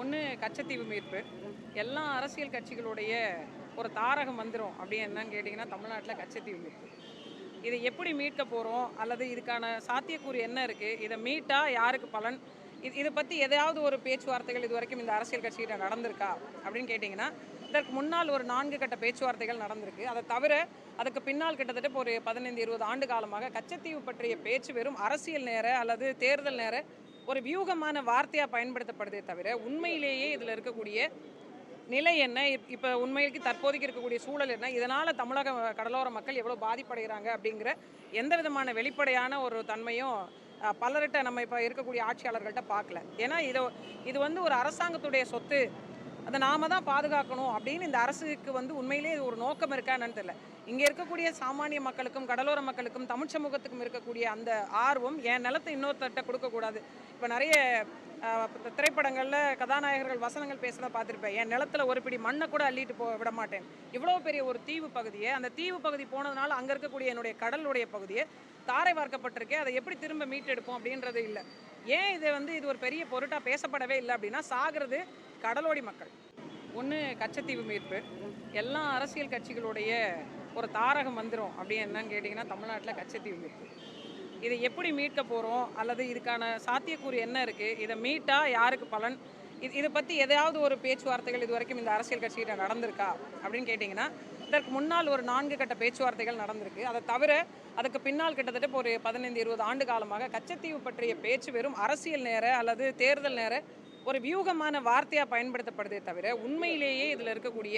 ஒன்று கச்சத்தீவு மீட்பு. எல்லா அரசியல் கட்சிகளுடைய ஒரு தாரக மந்திரம் அப்படி என்னன்னு கேட்டிங்கன்னா தமிழ்நாட்டில் கச்சத்தீவு மீட்பு. இதை எப்படி மீட்க போகிறோம் அல்லது இதுக்கான சாத்தியக்கூறு என்ன இருக்குது இதை மீட்டா யாருக்கு பலன்? இது இதை பற்றி எதையாவது ஒரு பேச்சுவார்த்தைகள் இது வரைக்கும் இந்த அரசியல் கட்சிகிட்ட நடந்திருக்கா? அப்படின்னு கேட்டிங்கன்னா இதற்கு முன்னால் ஒரு நான்கு கட்ட பேச்சுவார்த்தைகள் நடந்திருக்கு. அதை தவிர அதுக்கு பின்னால் கிட்டத்தட்ட இப்போ ஒரு பதினைந்து இருபது ஆண்டு காலமாக கச்சத்தீவு பற்றிய பேச்சு வெறும் அரசியல் நேர அல்லது தேர்தல் நேர ஒரு வியூகமான வார்த்தையாக பயன்படுத்தப்படுதே தவிர உண்மையிலேயே இதில் இருக்கக்கூடிய நிலை என்ன? இப்போ உண்மைக்கு தற்போதைக்கு இருக்கக்கூடிய சூழல் என்ன? இதனால் தமிழக கடலோர மக்கள் எவ்வளோ பாதிப்படைகிறாங்க அப்படிங்கிற எந்த விதமான வெளிப்படையான ஒரு தன்மையும் பலர்கிட்ட நம்ம இப்போ இருக்கக்கூடிய ஆட்சியாளர்கள்ட்ட பார்க்கல. ஏன்னா இது இது வந்து ஒரு அரசாங்கத்துடைய சொத்து. அதை நாம தான் பாதுகாக்கணும் அப்படின்னு இந்த அரசுக்கு வந்து உண்மையிலேயே இது ஒரு நோக்கம் இருக்கா என்னன்னு தெரியல. இங்கே இருக்கக்கூடிய சாமானிய மக்களுக்கும் கடலோர மக்களுக்கும் தமிழ் சமூகத்துக்கும் இருக்கக்கூடிய அந்த ஆர்வம் என் நிலத்தை இன்னொருத்தர்கிட்ட கொடுக்கக்கூடாது. இப்போ நிறைய திரைப்படங்களில் கதாநாயகர்கள் வசனங்கள் பேசுகிறத பார்த்துருப்பேன். என் நிலத்துல ஒரு பிடி மண்ணை கூட அள்ளிட்டு போ விட மாட்டேன். இவ்வளோ பெரிய ஒரு தீவு பகுதியை அந்த தீவு பகுதி போனதுனால அங்கே இருக்கக்கூடிய என்னுடைய கடலுடைய பகுதியை தாரை வார்க்கப்பட்டிருக்கே அதை எப்படி திரும்ப மீட்டெடுப்போம் அப்படின்றது இல்லை. ஏன் இதை வந்து இது ஒரு பெரிய பொருட்டாக பேசப்படவே இல்லை அப்படின்னா சாகிறது கடலோடி மக்கள். ஒன்று கச்சத்தீவு மீட்பு. எல்லா அரசியல் கட்சிகளுடைய ஒரு தாரக மந்திரம் அப்படி என்னன்னு கேட்டிங்கன்னா தமிழ்நாட்டில் கச்சத்தீவு மீட்பு. இதை எப்படி மீட்க போகிறோம் அல்லது இதுக்கான சாத்தியக்கூறு என்ன இருக்குது இதை மீட்டா யாருக்கு பலன்? இது இதை பற்றி எதையாவது ஒரு பேச்சுவார்த்தைகள் இது வரைக்கும் இந்த அரசியல் கட்சிகிட்ட நடந்திருக்கா? அப்படின்னு கேட்டிங்கன்னா இதற்கு முன்னால் ஒரு நான்கு கட்ட பேச்சுவார்த்தைகள் நடந்திருக்கு. அதை தவிர அதுக்கு பின்னால் கிட்டத்தட்ட இப்போ ஒரு பதினைந்து இருபது ஆண்டு காலமாக கச்சத்தீவு பற்றிய பேச்சு வெறும் அரசியல் நேர அல்லது தேர்தல் நேர ஒரு வியூகமான வார்த்தையாக பயன்படுத்தப்படுதே தவிர உண்மையிலேயே இதில் இருக்கக்கூடிய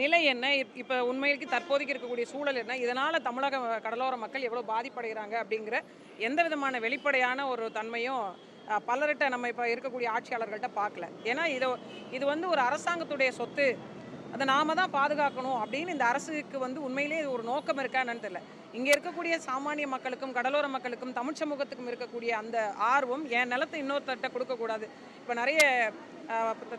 நிலை என்ன? இப்போ உண்மைக்கு தற்போதைக்கு இருக்கக்கூடிய சூழல் என்ன? இதனால் தமிழக கடலோர மக்கள் எவ்வளோ பாதிப்படைகிறாங்க அப்படிங்கிற எந்த விதமான வெளிப்படையான ஒரு தன்மையும் பலர்கிட்ட நம்ம இப்போ இருக்கக்கூடிய ஆட்சியாளர்கள்ட்ட பார்க்கல ஏன்னா இது இது வந்து ஒரு அரசாங்கத்துடைய சொத்து. அதை நாம தான் பாதுகாக்கணும் அப்படின்னு இந்த அரசுக்கு வந்து உண்மையிலேயே இது ஒரு நோக்கம் இருக்கா என்னன்னு தெரியல. இங்கே இருக்கக்கூடிய சாமானிய மக்களுக்கும் கடலோர மக்களுக்கும் தமிழ் சமூகத்துக்கும் இருக்கக்கூடிய அந்த ஆர்வம் என் நிலத்தை இன்னொருத்தர்கிட்ட கொடுக்கக்கூடாது இப்போ நிறைய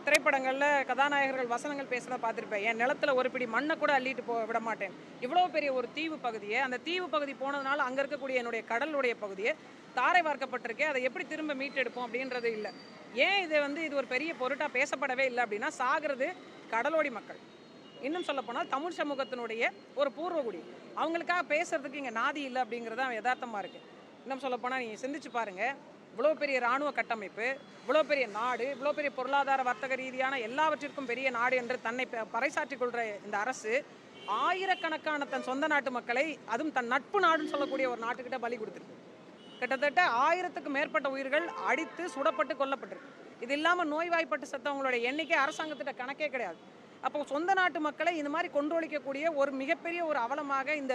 திரைப்படங்களில் கதாநாயகர்கள் வசனங்கள் பேசுகிறத பார்த்துருப்பேன். என் நிலத்துல ஒரு பிடி மண்ணை கூட அள்ளிட்டு போ விட மாட்டேன். இவ்வளோ பெரிய ஒரு தீவு பகுதியை அந்த தீவு பகுதி போனதுனால அங்கே இருக்கக்கூடிய என்னுடைய கடலுடைய பகுதியை தாரை வார்க்கப்பட்டிருக்கேன் அதை எப்படி திரும்ப மீட்டெடுப்போம் அப்படின்றது இல்லை. ஏன் இது வந்து இது ஒரு பெரிய பொருட்டாக பேசப்படவே இல்லை அப்படின்னா சாகிறது கடலோடி மக்கள். இன்னும் சொல்ல போனால் தமிழ் சமூகத்தினுடைய ஒரு பூர்வகுடி அவங்களுக்காக பேசுறதுக்கு இங்கே நாதி இல்லை அப்படிங்கிறது தான் யதார்த்தமாக இருக்குது இன்னும் சொல்ல போனால் நீங்கள் சிந்திச்சு பாருங்கள் இவ்வளோ பெரிய இராணுவ கட்டமைப்பு இவ்வளோ பெரிய நாடு இவ்வளோ பெரிய பொருளாதார வர்த்தக ரீதியான எல்லாவற்றிற்கும் பெரிய நாடு என்று தன்னை பறைசாற்றிக் கொள்கிற இந்த அரசு ஆயிரக்கணக்கான தன் சொந்த நாட்டு மக்களை அதுவும் தன் நட்பு நாடுன்னு சொல்லக்கூடிய ஒரு நாட்டுக்கிட்ட பலி கொடுத்துருக்கு. கிட்டத்தட்ட ஆயிரத்துக்கும் மேற்பட்ட உயிர்கள் அடித்து சுடப்பட்டு கொல்லப்பட்டிருக்கு. இது இல்லாமல் நோய்வாய்ப்பட்டு செத்தவங்களுடைய எண்ணிக்கை அரசாங்கத்திட்ட கணக்கே கிடையாது. அப்போ சொந்த நாட்டு மக்களை இந்த மாதிரி கொன்றொழிக்கக்கூடிய ஒரு மிகப்பெரிய ஒரு அவலமாக இந்த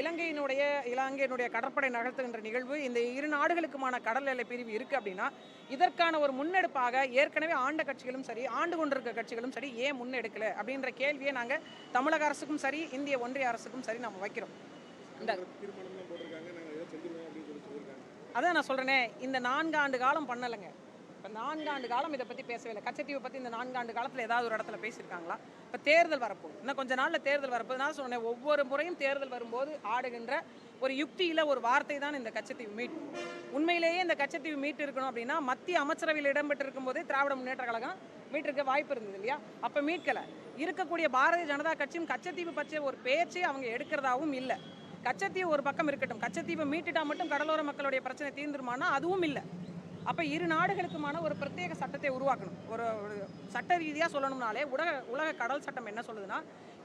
இலங்கையினுடைய இலங்கையினுடைய கடற்படை நகர்த்துகின்ற நிகழ்வு இந்த இரு நாடுகளுக்குமான கடல் எல்லை பிரிவு இருக்குது அப்படின்னா இதற்கான ஒரு முன்னெடுப்பாக ஏற்கனவே ஆண்ட கட்சிகளும் சரி ஆண்டு கொண்டிருக்க கட்சிகளும் சரி ஏன் முன்னெடுக்கல அப்படின்ற கேள்வியை நாங்கள் தமிழக அரசுக்கும் சரி இந்திய ஒன்றிய அரசுக்கும் சரி நம்ம வைக்கிறோம். இந்த அதான் நான் சொல்கிறேனே இந்த நான்காண்டு காலம் பண்ணலைங்க. இப்போ நான்காண்டு காலம் இதை பற்றி பேசவே இல்லை. கச்சத்தீவை பற்றி இந்த நான்காண்டு காலத்தில் ஏதாவது ஒரு இடத்துல பேசியிருக்காங்களா? இப்போ தேர்தல் வரப்போகுது. இன்னும் கொஞ்ச நாளில் தேர்தல் வரப்போதுனால சொன்னேன் ஒவ்வொரு முறையும் தேர்தல் வரும்போது ஆடுகின்ற ஒரு யுக்தியில் ஒரு வார்த்தை தான் இந்த கச்சத்தீவு மீட். உண்மையிலேயே இந்த கச்சத்தீவு மீட்டு இருக்கணும் அப்படின்னா மத்திய அமைச்சரவையில் இடம்பெற்றிருக்கும் போதே திராவிட முன்னேற்ற கழகம் மீட்டிருக்க வாய்ப்பு இருந்தது இல்லையா? அப்போ மீட்கலை இருக்கக்கூடிய பாரதிய ஜனதா கட்சியும் கச்சத்தீவு பற்றிய ஒரு பேச்சே அவங்க எடுக்கிறதாவும் இல்லை. கச்சத்தீவு ஒரு பக்கம் இருக்கட்டும். கச்சத்தீவை மீட்டுட்டா மட்டும் கடலோர மக்களுடைய பிரச்சனை தீர்ந்துருமானா? அதுவும் இல்லை. அப்போ இரு நாடுகளுக்குமான ஒரு பிரத்யேக சட்டத்தை உருவாக்கணும். ஒரு ஒரு சட்ட ரீதியாக சொல்லணும்னாலே உலக உலக கடல் சட்டம் என்ன சொல்லுதுன்னா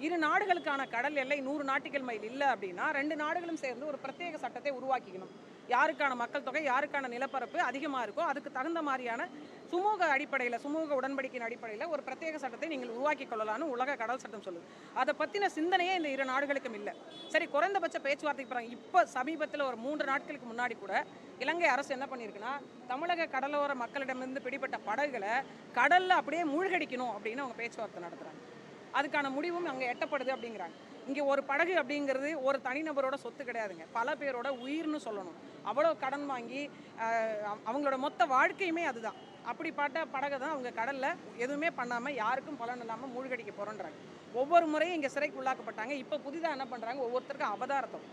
இரு நாடுகளுக்கான கடல் எல்லை நூறு நாட்டிகள் மைல் இல்லை அப்படின்னா ரெண்டு நாடுகளும் சேர்ந்து ஒரு பிரத்யேக சட்டத்தை உருவாக்கிக்கணும். யாருக்கான மக்கள் தொகை யாருக்கான நிலப்பரப்பு அதிகமாக இருக்கோ அதுக்கு தகுந்த மாதிரியான சுமூக அடிப்படையில் சுமூக உடன்படிக்கையின் அடிப்படையில் ஒரு பிரத்யேக சட்டத்தை நீங்கள் உருவாக்கி கொள்ளலாம்னு உலக கடல் சட்டம் சொல்லுது. அதை பற்றின சிந்தனையே இந்த இரு நாடுகளுக்கும் இல்லை. சரி குறைந்தபட்ச பேச்சுவார்த்தைக்கு போகிறாங்க இப்போ சமீபத்தில் ஒரு மூன்று நாட்களுக்கு முன்னாடி கூட இலங்கை அரசு என்ன பண்ணியிருக்குன்னா தமிழக கடலோர மக்களிடமிருந்து பிடிபட்ட படகுகளை கடலில் அப்படியே மூழ்கடிக்கணும் அப்படின்னு அவங்க பேச்சுவார்த்தை நடத்துகிறாங்க அதுக்கான முடிவும் அங்கே எட்டப்படுது அப்படிங்கிறாங்க. இங்கே ஒரு படகு அப்படிங்கிறது ஒரு தனிநபரோட சொத்து கிடையாதுங்க. பல பேரோட உயிர்னு சொல்லணும். அவ்வளோ கடன் வாங்கி அவங்களோட மொத்த வாழ்க்கையுமே அதுதான். அப்படிப்பட்ட படகை தான் அவங்க கடலில் எதுவுமே பண்ணாமல் யாருக்கும் பலன் இல்லாமல் மூழ்கடிக்க போகிறோன்றாங்க ஒவ்வொரு முறையும் இங்கே சிறைக்கு உள்ளாக்கப்பட்டாங்க. இப்போ புதிதாக என்ன பண்ணுறாங்க ஒவ்வொருத்தருக்கும் அபதாரத்தம்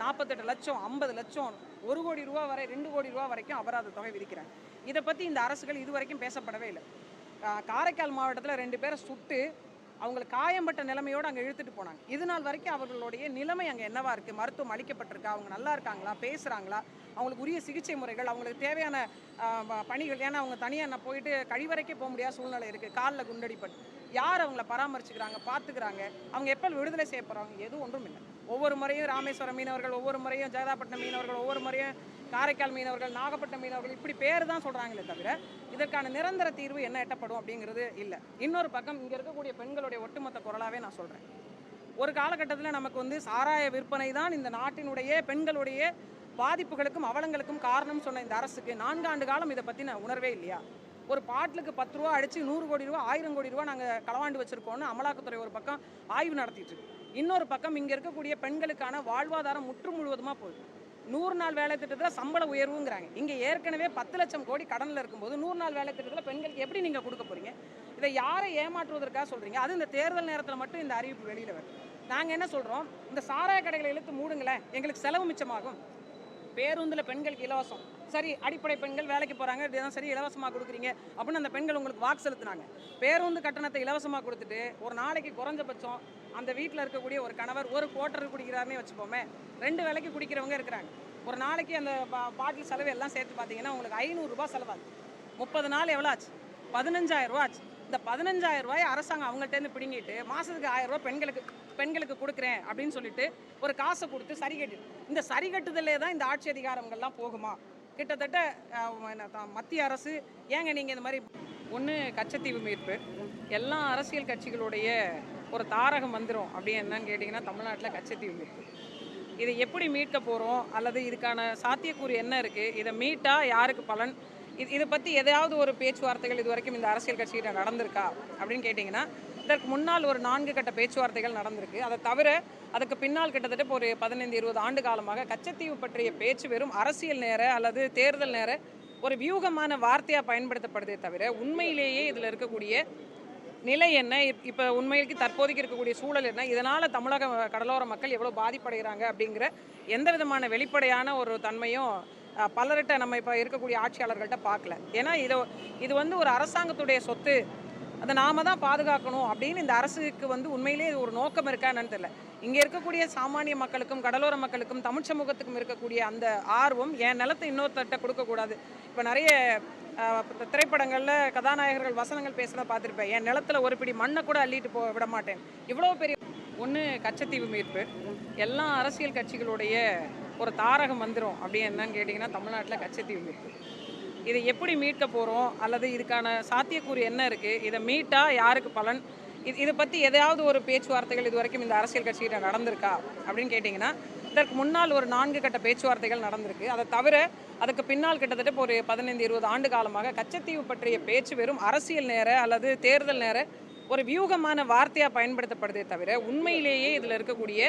நாற்பத்தெட்டு லட்சம் ஐம்பது லட்சம் ஒரு கோடி ரூபா வரை ரெண்டு கோடி ரூபா வரைக்கும் அபராத தொகை விதிக்கிறாங்க. இதை பற்றி இந்த அரசுகள் இது வரைக்கும் பேசப்படவே இல்லை. காரைக்கால் மாவட்டத்தில் ரெண்டு பேரை சுட்டு அவங்களை காயம்பட்ட நிலைமையோடு அங்கே இழுத்துட்டு போனாங்க. இது நாள் வரைக்கும் அவர்களுடைய நிலைமை அங்கே என்னவா இருக்குது மருத்துவம் அளிக்கப்பட்டிருக்கா? அவங்க நல்லா இருக்காங்களா? பேசுகிறாங்களா அவங்களுக்கு உரிய சிகிச்சை முறைகள் அவங்களுக்கு தேவையான பணிகள் ஏன்னா அவங்க தனியாக நான் போயிட்டு கழிவறைக்கே போக முடியாத சூழ்நிலை இருக்குது காலில் குண்டடிப்பட்டு. யார் அவங்கள பராமரிச்சுக்கிறாங்க பார்த்துக்கிறாங்க அவங்க எப்போ விடுதலை செய்ய போகிறாங்க எதுவும் ஒன்றும் இல்லை. ஒவ்வொரு முறையும் ராமேஸ்வரம் மீனவர்கள் ஒவ்வொரு முறையும் ஜெகதாப்பட்டினம் மீனவர்கள் ஒவ்வொரு முறையும் காரைக்கால் மீனவர்கள் நாகப்பட்டினம் மீனவர்கள் இப்படி பேர் தான் சொல்கிறாங்களே தவிர இதற்கான நிரந்தர தீர்வு என்ன எட்டப்படும் அப்படிங்கிறது இல்லை. இன்னொரு பக்கம் இங்கே இருக்கக்கூடிய பெண்களுடைய ஒட்டுமொத்த குரலாகவே நான் சொல்கிறேன் ஒரு காலகட்டத்தில் நமக்கு வந்து சாராய விற்பனை தான் இந்த நாட்டினுடைய பெண்களுடைய பாதிப்புகளுக்கும் அவலங்களுக்கும் காரணம் சொன்ன இந்த அரசுக்கு நான்காண்டு காலம் இதை பற்றின உணர்வே இல்லையா? ஒரு பாட்டிலுக்கு பத்து ரூபா அடித்து நூறு கோடி ரூபா ஆயிரம் கோடி ரூபா நாங்கள் களவாண்டு வச்சுருக்கோம்னு அமலாக்கத்துறை ஒரு பக்கம் ஆய்வு நடத்திட்டு இருக்கு. இன்னொரு பக்கம் இங்கே இருக்கக்கூடிய பெண்களுக்கான வாழ்வாதாரம் முற்று முழுவதுமாக போகுது. நூறு நாள் வேலை திட்டத்தில் சம்பள உயர்வுங்கிறாங்க. இங்கே ஏற்கனவே பத்து லட்சம் கோடி கடனில் இருக்கும்போது நூறு நாள் வேலை திட்டத்தில் பெண்களுக்கு எப்படி நீங்கள் கொடுக்க போகிறீங்க இதை யாரை ஏமாற்றுவதற்காக சொல்கிறீங்க அது இந்த தேர்தல் நேரத்தில் மட்டும் இந்த அறிவிப்பு வெளியில் வருது. நாங்கள் என்ன சொல்கிறோம் இந்த சாராய கடைகளை இழுத்து மூடுங்களேன். எங்களுக்கு செலவு மிச்சமாகும். பேருந்தில் பெண்களுக்கு இலவசம். சரி அடிப்படை பெண்கள் வேலைக்கு போகிறாங்க இதுதான் சரி இலவசமாக கொடுக்குறீங்க அப்படின்னு அந்த பெண்கள் உங்களுக்கு வாக்கு செலுத்தினாங்க. பேருந்து கட்டணத்தை இலவசமாக கொடுத்துட்டு ஒரு நாளைக்கு குறைஞ்சபட்சம் அந்த வீட்டில் இருக்கக்கூடிய ஒரு கணவர் ஒரு குவார்ட்டர் குடிக்கிறாருமே வச்சுப்போமே ரெண்டு வேலைக்கு குடிக்கிறவங்க இருக்கிறாங்க. ஒரு நாளைக்கு அந்த பா- பாட்டில் செலவு எல்லாம் சேர்த்து பார்த்தீங்கன்னா உங்களுக்கு ஐநூறுரூபா செலவாகுது. முப்பது நாள் எவ்வளோ ஆச்சு? பதினஞ்சாயிரம் ரூபா ஆச்சு. இந்த பதினஞ்சாயிரம் ரூபாய் அரசாங்கம் அவங்கள்ட்டேருந்து பிடுங்கிட்டு மாதத்துக்கு ஆயிரம் ரூபா பெண்களுக்கு பெண்களுக்கு கொடுக்குறேன் அப்படின்னு சொல்லிட்டு ஒரு காசை கொடுத்து சரி கட்டு இந்த சரி கட்டுதலே தான் இந்த ஆட்சி அதிகாரங்கள்லாம் போகுமா? கிட்டத்தட்ட என்ன தான் மத்திய அரசு ஏங்க நீங்கள் இந்த மாதிரி ஒன்று கச்சத்தீவு மீட்பு எல்லா அரசியல் கட்சிகளுடைய ஒரு தாரகம் வந்துடும் அப்படி என்னன்னு கேட்டிங்கன்னா தமிழ்நாட்டில் கச்சத்தீவு மீட்பு. இதை எப்படி மீட்க போகிறோம் அல்லது இதுக்கான சாத்தியக்கூறு என்ன இருக்குது இதை மீட்டால் யாருக்கு பலன்? இது இதை பற்றி எதாவது ஒரு பேச்சுவார்த்தைகள் இது வரைக்கும் இந்த அரசியல் கட்சிகிட்ட நடந்திருக்கா? அப்படின்னு கேட்டிங்கன்னா இதற்கு முன்னால் ஒரு நான்கு கட்ட பேச்சுவார்த்தைகள் நடந்திருக்கு. அதை தவிர அதுக்கு பின்னால் கிட்டத்தட்ட இப்போ ஒரு பதினைந்து இருபது ஆண்டு காலமாக கச்சத்தீவு பற்றிய பேச்சு வெறும் அரசியல் நேர அல்லது தேர்தல் நேர ஒரு வியூகமான வார்த்தையாக பயன்படுத்தப்படுதே தவிர உண்மையிலேயே இதில் இருக்கக்கூடிய நிலை என்ன? இப்போ உண்மைக்கு தற்போதைக்கு இருக்கக்கூடிய சூழல் என்ன? இதனால் தமிழக கடலோர மக்கள் எவ்வளோ பாதிப்படைகிறாங்க அப்படிங்கிற எந்த விதமான வெளிப்படையான ஒரு தன்மையும் பலர்கிட்ட நம்ம இப்போ இருக்கக்கூடிய ஆட்சியாளர்கள்ட்ட பார்க்கல. ஏன்னா இது இது வந்து ஒரு அரசாங்கத்துடைய சொத்து. அதை நாம தான் பாதுகாக்கணும் அப்படின்னு இந்த அரசுக்கு வந்து உண்மையிலேயே ஒரு நோக்கம் இருக்கா என்னன்னு தெரியல. இங்கே இருக்கக்கூடிய சாமானிய மக்களுக்கும் கடலோர மக்களுக்கும் தமிழ் சமூகத்துக்கும் இருக்கக்கூடிய அந்த ஆர்வம் என் நிலத்தை இன்னொருத்தர்கிட்ட கொடுக்கக்கூடாது இப்போ நிறைய திரைப்படங்களில் கதாநாயகர்கள் வசனங்கள் பேசுகிறத பார்த்துருப்பேன். என் நிலத்துல ஒரு பிடி மண்ணை கூட அள்ளிட்டு போ விட மாட்டேன். இவ்வளோ பெரிய ஒன்று கச்சத்தீவு மீட்பு. எல்லா அரசியல் கட்சிகளுடைய ஒரு தாரக மந்திரம் அப்படி என்னன்னு கேட்டிங்கன்னா தமிழ்நாட்டில் கச்சத்தீவு மீட்பு. இதை எப்படி மீட்க போகிறோம் அல்லது இதுக்கான சாத்தியக்கூறு என்ன இருக்குது இதை மீட்டா யாருக்கு பலன்? இது இதை பற்றி எதையாவது ஒரு பேச்சுவார்த்தைகள் இது வரைக்கும் இந்த அரசியல் கட்சிகிட்ட நடந்திருக்கா? அப்படின்னு கேட்டிங்கன்னா இதற்கு முன்னால் ஒரு நான்கு கட்ட பேச்சுவார்த்தைகள் நடந்திருக்கு. அதை தவிர அதுக்கு பின்னால் கிட்டத்தட்ட இப்போ ஒரு பதினைந்து இருபது ஆண்டு காலமாக கச்சத்தீவு பற்றிய பேச்சு வெறும் அரசியல் நேர அல்லது தேர்தல் நேர ஒரு வியூகமான வார்த்தையாக பயன்படுத்தப்படுதே தவிர உண்மையிலேயே இதில் இருக்கக்கூடிய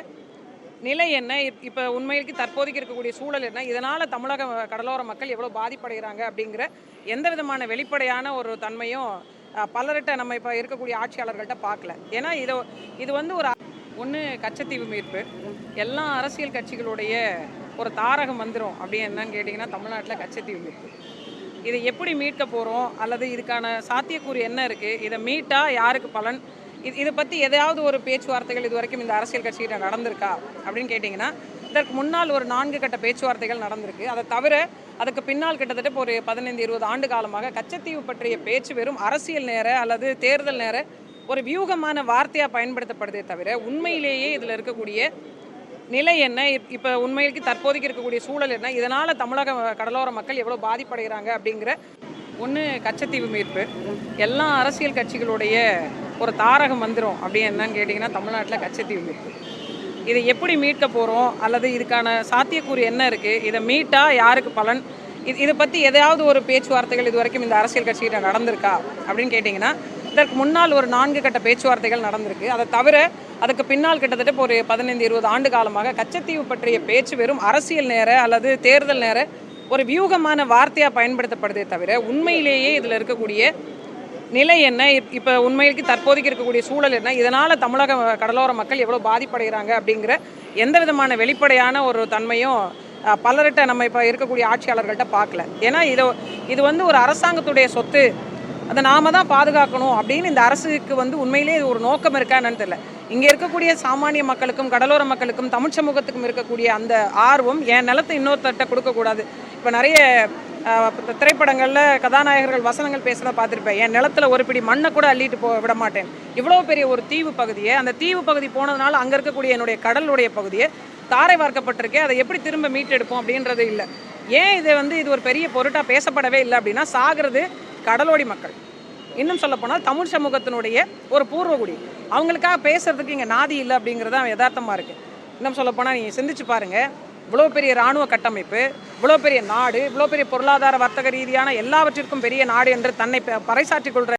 நிலை என்ன? இப்போ உண்மைக்கு தற்போதைக்கு இருக்கக்கூடிய சூழல் என்ன? இதனால் தமிழக கடலோர மக்கள் எவ்வளோ பாதிப்படைகிறாங்க அப்படிங்கிற எந்த விதமான வெளிப்படையான ஒரு தன்மையும் பலர்கிட்ட நம்ம இப்போ இருக்கக்கூடிய ஆட்சியாளர்கள்ட்ட பார்க்கல ஏன்னா இது இது வந்து ஒரு ஒன்று கச்சத்தீவு மீட்பு. எல்லா அரசியல் கட்சிகளுடைய ஒரு தாரகம் வந்துடும் அப்படி என்னன்னு கேட்டிங்கன்னா தமிழ்நாட்டில் கச்சத்தீவு மீட்பு. இதை எப்படி மீட்க போகிறோம் அல்லது இதுக்கான சாத்தியக்கூறு என்ன இருக்குது இதை மீட்டால் யாருக்கு பலன்? இது இதை பற்றி எதையாவது ஒரு பேச்சுவார்த்தைகள் இது வரைக்கும் இந்த அரசியல் கட்சிகிட்ட நடந்திருக்கா அப்படின்னு கேட்டிங்கன்னா இதற்கு முன்னால் ஒரு நான்கு கட்ட பேச்சுவார்த்தைகள் நடந்திருக்கு. அதை தவிர அதுக்கு பின்னால் கிட்டத்தட்ட இப்போ ஒரு பதினைந்து இருபது ஆண்டு காலமாக கச்சத்தீவு பற்றிய பேச்சு வெறும் அரசியல் நேர அல்லது தேர்தல் நேர ஒரு வியூகமான வார்த்தையாக பயன்படுத்தப்படுதே தவிர உண்மையிலேயே இதில் இருக்கக்கூடிய நிலை என்ன? இப்போ உண்மைக்கு தற்போதைக்கு இருக்கக்கூடிய சூழல் என்ன? இதனால் தமிழக கடலோர மக்கள் எவ்வளோ பாதிப்படைகிறாங்க அப்படிங்கிற ஒன்று கச்சத்தீவு மீட்பு எல்லா அரசியல் கட்சிகளுடைய ஒரு தாரக மந்திரம் அப்படி என்னன்னு கேட்டிங்கன்னா தமிழ்நாட்டில் கச்சத்தீவு மீட்பு. இதை எப்படி மீட்க போகிறோம் அல்லது இதுக்கான சாத்தியக்கூறு என்ன இருக்குது இதை மீட்டால் யாருக்கு பலன்? இது இதை பற்றி எதையாவது ஒரு பேச்சுவார்த்தைகள் இது வரைக்கும் இந்த அரசியல் கட்சிகிட்ட நடந்திருக்கா? அப்படின்னு கேட்டிங்கன்னா இதற்கு முன்னால் ஒரு நான்கு கட்ட பேச்சுவார்த்தைகள் நடந்திருக்கு. அதை தவிர அதுக்கு பின்னால் கிட்டத்தட்ட இப்போ ஒரு பதினைந்து இருபது ஆண்டு காலமாக கச்சத்தீவு பற்றிய பேச்சு வெறும் அரசியல் நேர அல்லது தேர்தல் நேர ஒரு வியூகமான வார்த்தையாக பயன்படுத்தப்படுதே தவிர உண்மையிலேயே இதில் இருக்கக்கூடிய நிலை என்ன? இப்போ உண்மைக்கு தற்போதைக்கு இருக்கக்கூடிய சூழல் என்ன? இதனால் தமிழக கடலோர மக்கள் எவ்வளோ பாதிப்படைகிறாங்க அப்படிங்கிற எந்த விதமான வெளிப்படையான ஒரு தன்மையும் பலர்கிட்ட நம்ம இப்போ இருக்கக்கூடிய ஆட்சியாளர்கள்ட்ட பார்க்கல. ஏன்னா இது இது வந்து ஒரு அரசாங்கத்துடைய சொத்து. அதை நாம தான் பாதுகாக்கணும் அப்படின்னு இந்த அரசுக்கு வந்து உண்மையிலே இது ஒரு நோக்கம் இருக்கா என்னன்னு தெரியல. இங்கே இருக்கக்கூடிய சாமானிய மக்களுக்கும் கடலோர மக்களுக்கும் தமிழ் சமூகத்துக்கும் இருக்கக்கூடிய அந்த ஆர்வம் என் நிலத்தை இன்னொருத்தட்ட கொடுக்கக்கூடாது இப்போ நிறைய திரைப்படங்களில் கதாநாயகர்கள் வசனங்கள் பேசுகிறத பார்த்துருப்பேன். என் நிலத்துல ஒரு பிடி மண்ணை கூட அள்ளிட்டு போ விட மாட்டேன். இவ்வளோ பெரிய ஒரு தீவு பகுதியை அந்த தீவு பகுதி போனதுனால அங்கே இருக்கக்கூடிய என்னுடைய கடலுடைய பகுதியை தாரை வார்க்கப்பட்டிருக்கேன் அதை எப்படி திரும்ப மீட்டெடுப்போம் அப்படின்றது இல்லை. ஏன் இது வந்து இது ஒரு பெரிய பொருட்டாக பேசப்படவே இல்லை அப்படின்னா சாகிறது கடலோடி மக்கள். இன்னும் சொல்லப்போனால் தமிழ் சமூகத்தினுடைய ஒரு பூர்வகுடி அவங்களுக்காக பேசுறதுக்கு இங்கே நாதி இல்லை அப்படிங்கிறது தான் யதார்த்தமாக இருக்குது இன்னும் சொல்லப்போனால் நீங்கள் சிந்திச்சு பாருங்கள் இவ்வளோ பெரிய இராணுவ கட்டமைப்பு இவ்வளோ பெரிய நாடு இவ்வளோ பெரிய பொருளாதார வர்த்தக ரீதியான எல்லாவற்றிற்கும் பெரிய நாடு என்று தன்னை பறைசாற்றிக் கொள்கிற